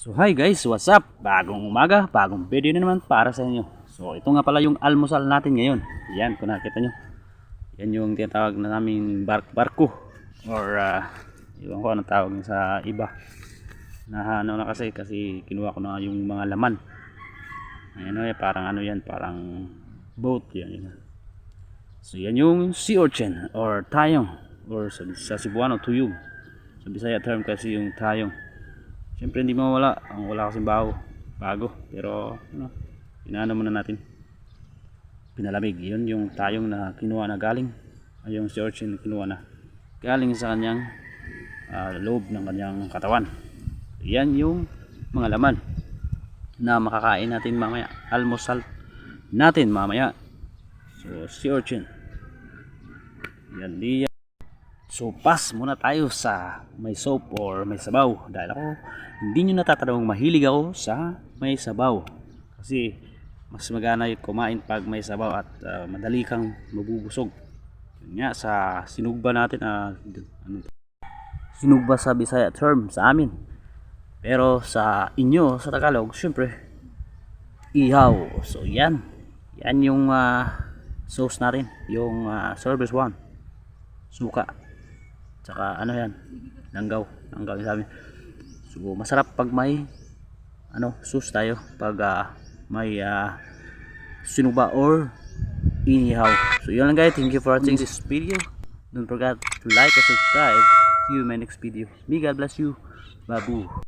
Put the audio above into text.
So hi guys, what's up? Bagong umaga, bagong video na naman para sa inyo. So ito nga pala yung almusal natin ngayon. Yan, kung nakita nyo. Yan yung tinatawag na namin bark barko. Or, uh, iwan ko anong tawag sa iba. Na ano na kasi, kasi kinuha ko na yung mga laman. Ayan o, eh, parang ano yan, parang boat yan. yan. So yan yung sea urchin or tayong or sa, sa Cebuano tuyong. Sa Bisaya term kasi yung tayong. Siyempre hindi mawala. Ang wala kasing bago. Bago. Pero ano, inaano muna natin. Pinalamig. Yun yung tayong na kinuha na galing. Ay yung urchin na kinuha na. Galing sa kanyang ah, loob ng kanyang katawan. Yan yung mga laman na makakain natin mamaya. Almusal natin mamaya. So, sea urchin. Yan diyan. So, pass muna tayo sa may soap or may sabaw. Dahil ako, hindi nyo natatanong mahilig ako sa may sabaw. Kasi, mas magana yung kumain pag may sabaw at ah, madali kang mabubusog. Yun nga, sa sinugba natin, ah, ano, sinugba sa Bisaya term sa amin. Pero sa inyo, sa Tagalog, syempre, ihaw. So, yan. Yan yung ah, sauce natin. Yung ah, service one. Suka. Tsaka ano yan? Langgaw. Langgaw yung sabi. So, masarap pag may ano, sauce tayo. Pag ah, may ah, sinuba or inihaw. So, yun lang guys. Thank you for watching this video. Don't forget to like and subscribe. See you in my next video. May God bless you. Babu.